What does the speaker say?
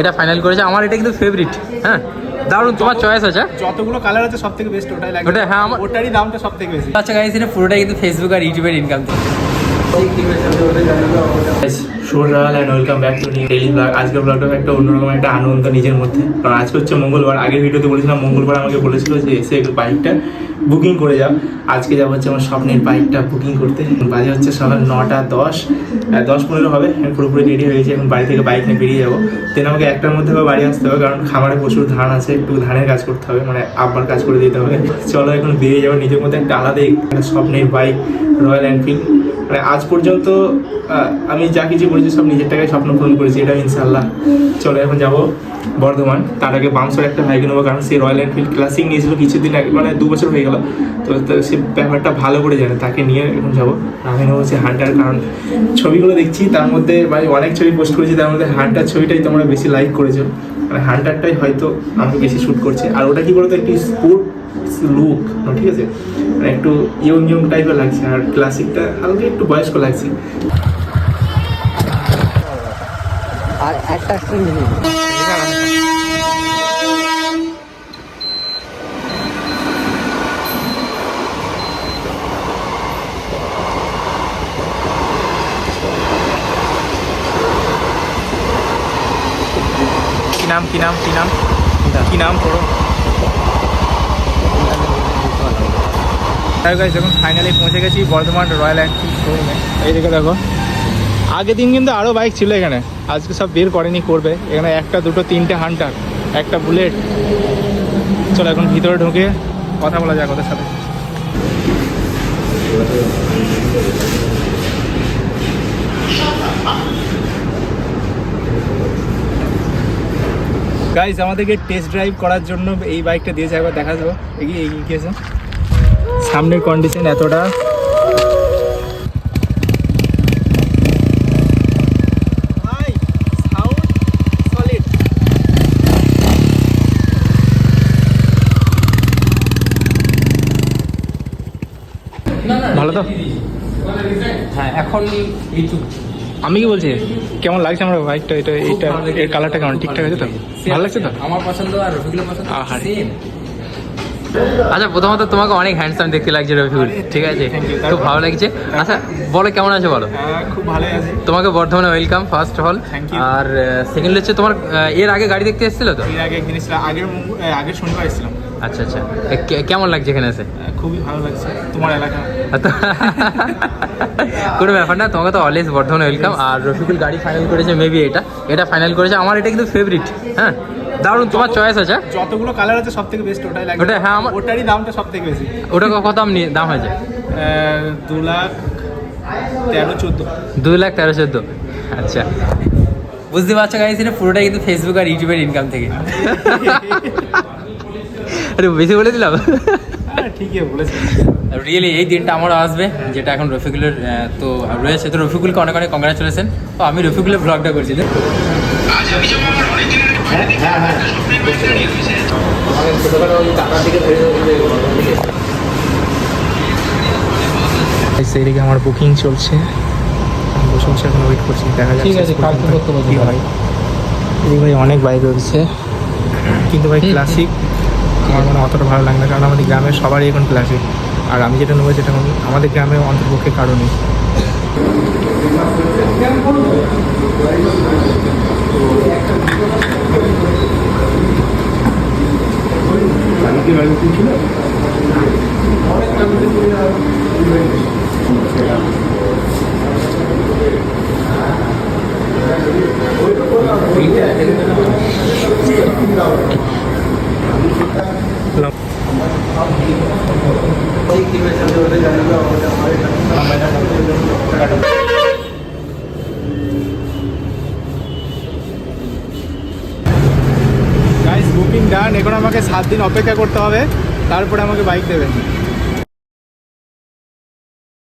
এটা ফাইনাল করেছে। আমার এটা কিন্তু ফেভারিট হ্যাঁ দারুণ তোমার চয়েস আছে। যতগুলো কালার আছে সব থেকে বেস্ট ওটাই লাগে ওটা, হ্যাঁ, আমার- ওটারই দামটা সব থেকে বেশি। আচ্ছা গাইস এটা পুরোটাই কিন্তু ফেসবুক আর ইউটিউবের ইনকাম থেকে সকাল and welcome back to new daily vlog আজকের ব্লগটা একটা অন্যরকম একটা আনন্দ নিজের মধ্যে। কারণ আজকে হচ্ছে মঙ্গলবার। আগের ভিডিওতে বলেছিলাম, মঙ্গলবার আমাকে বলেছিল যে এসে একটু বাইকটা বুকিং করে যাও। আজকে যাব হচ্ছে আমার স্বপ্নের বাইকটা বুকিং করতে। বাজে হচ্ছে সকাল নটা দশ। দশ পনেরো হবে। আমি পুরোপুরি রেডি হয়েছি এখন বাড়ি থেকে বাইক নিয়ে বেরিয়ে যাব। দেন আমাকে একটার মধ্যে আবার বাড়ি আসতে হবে। কারণ খামারে প্রচুর ধান আছে। একটু ধানের কাজ করতে হবে। মানে আব্বার কাজ করে দিতে হবে। চলো এখন বেরিয়ে যাব। নিজের মধ্যে একটা আলাদাই একটা স্বপ্নের বাইক রয়্যাল এনফিল্ড মানে আজ পর্যন্ত আমি যা কিছু করেছি সব নিজের টাকায় স্বপ্ন পূরণ করেছি এটা ইনশাল্লাহ চলো, এখন যাব বর্ধমান। তার আগে বামসর একটা বাইক নেব, কারণ সেই রয়্যাল এনফিল্ড ক্লাসিক নিয়েছিল কিছুদিন আগে মানে দু বছর হয়ে গেল। তো সে ব্যাপারটা ভালো করে জানে, তাকে নিয়ে এখন যাব। আমি নেব সে হান্টার কারণ ছবিগুলো দেখছি, তার মধ্যে মানে অনেক ছবি পোস্ট করেছি, তার মধ্যে হান্টার ছবিটাই তোমরা বেশি লাইক করেছ। মানে হান্টারটাই হয়তো আমাকে বেশি শ্যুট করছে। আর ওটা কি বলতো, একটি স্পোর্ট লুক ঠিক আছে? মানে একটু ইয়ং ইয়ং টাইপের লাগছে আর ক্লাসিকটা হালকা একটু বয়স্ক লাগছে। আর একটা কি নাম কি নাম কি নাম? কি নাম? পড়ো তাই গাইজ যখন ফাইনালি পৌঁছে গেছি বর্ধমান রয়্যাল এনফিল্ড শোরুমে এই দেখো। আগের দিন কিন্তু আরও বাইক ছিল এখানে। আজকে সব বের করেনি, করবে। এখানে একটা, দুটো, তিনটে হান্টার একটা বুলেট চলো এখন ভিতরে ঢুকে কথা বলা যাক ওদের সাথে। গাইজ আমাদেরকে টেস্ট ড্রাইভ করার জন্য এই বাইকটা দিয়েছে, একবার দেখা যাব এগিয়ে এগিয়ে গিয়েছে সামনের কন্ডিশন এতটা। ভালো তো? হ্যাঁ এখন আমি কি বলছি? কেমন লাগছে আমার বাইকটা এটা এটা এর কালারটা কেমন? ঠিকঠাক আছে তো? ভালো লাগছে তো? আমার পছন্দ আর রফিকুলের পছন্দ আচ্ছা প্রথমত তোমাকে অনেক হ্যান্ডসাম দেখতে লাগছে রফিকুল ঠিক আছে? খুব ভালো লাগছে। আচ্ছা বলো কেমন আছে বলো? হ্যাঁ, খুব ভালো আছে। তোমাকে বর্ধমানে ওয়েলকাম ফার্স্ট অফ অল আর সেকেন্ড হচ্ছে তোমার এর আগে গাড়ি দেখতে এসেছিল তো? এর আগে একদিন এসেছিলাম আগের আগের শনিবার এসেছিলাম। আচ্ছা আচ্ছা। কেমন লাগছে এখানে এসে? খুবই ভালো লাগছে তোমার এলাকা? কোনো ব্যাপার না তোমাকে তো অলওয়েজ বর্ধমানে ওয়েলকাম আর রফিকুল গাড়ি ফাইনাল করেছে মেবি এটা। এটা ফাইনাল করেছে আমার এটা কিন্তু ফেভারিট হ্যাঁ? দারুণ তোমার চয়েস আছে? যতগুলো কালার আছে সব থেকে বেস্ট ওটাই লাগে। ওটা, হ্যাঁ, আমার- ওটারই দামটা সব থেকে বেশি। ওটা কত দাম নিয়ে দাম হয়েছে? দু লাখ তেরো চোদ্দ। দুই লাখ তেরো চোদ্দ। আচ্ছা। বুঝতে পারছ গাইস এটা পুরোটাই কিন্তু ফেসবুক আর ইউটিউবের ইনকাম থেকে। আরে বেশি বলে দিলাম? ঠিকই বলেছি রিয়েলি এই দিনটা আমারও আসবে যেটা এখন রফিকুলের তো রয়েছে। তো রফিকুলকে অনেক অনেক কংগ্রাচুলেশন তো আমি রফিকুলের ব্লগটা করছি তো সেইদিকে আমার বুকিং চলছে। বসে বসে এখন ওয়েট করছি দেখা যাচ্ছে ঠিক আছে, কালকে করতে হয়। ভাই অনেক বাইক রয়েছে কিন্তু ভাই ক্লাসিক আমার মনে অতটা ভালো লাগে না। কারণ আমাদের গ্রামের সবারই এখন ক্লাসিক আর আমি যেটা নেব এখন আমাদের গ্রামে অন্তর্পক্ষে কারণে গাইস বুকিং ডান এখন আমাকে সাত দিন অপেক্ষা করতে হবে। তারপরে আমাকে বাইক দেবে